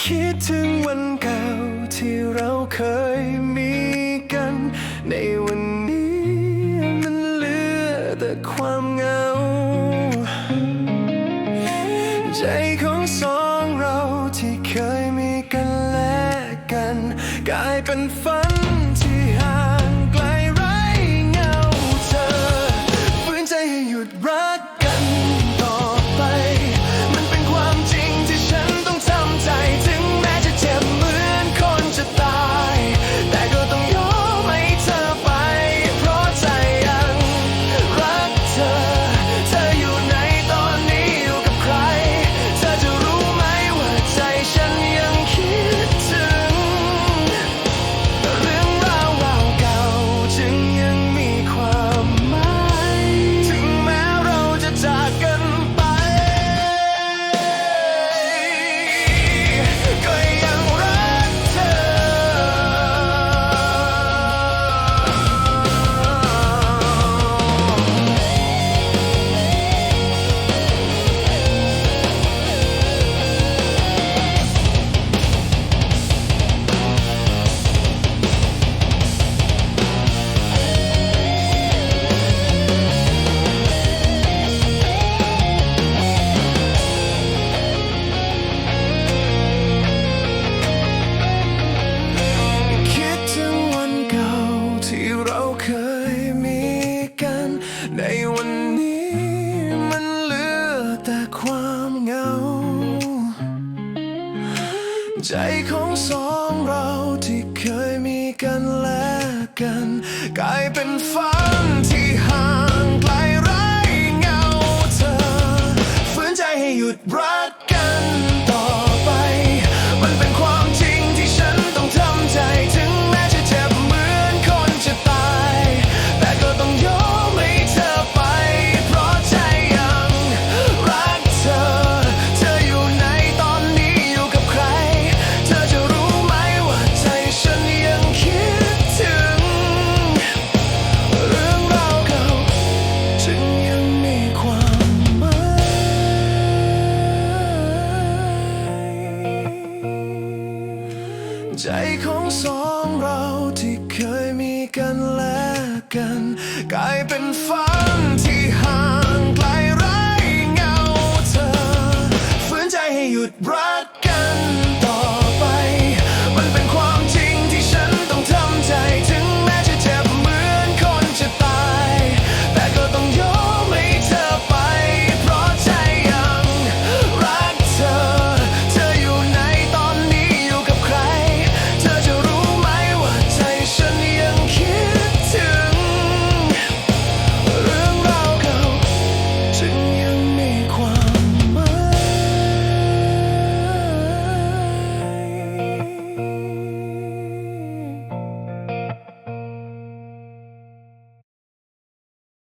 คิดถึงวันเก่าที่เราเคยมีกัน ในวันนี้มันเหลือแต่ความเหงา ใจของสองเราที่เคยมีกันและกัน กลายเป็นฝัน ใจของสองเราที่เคยมีกันและกัน กลายเป็นฟ้า ใจของสองเราที่เคยมีกันและกัน กลายเป็นฟ้า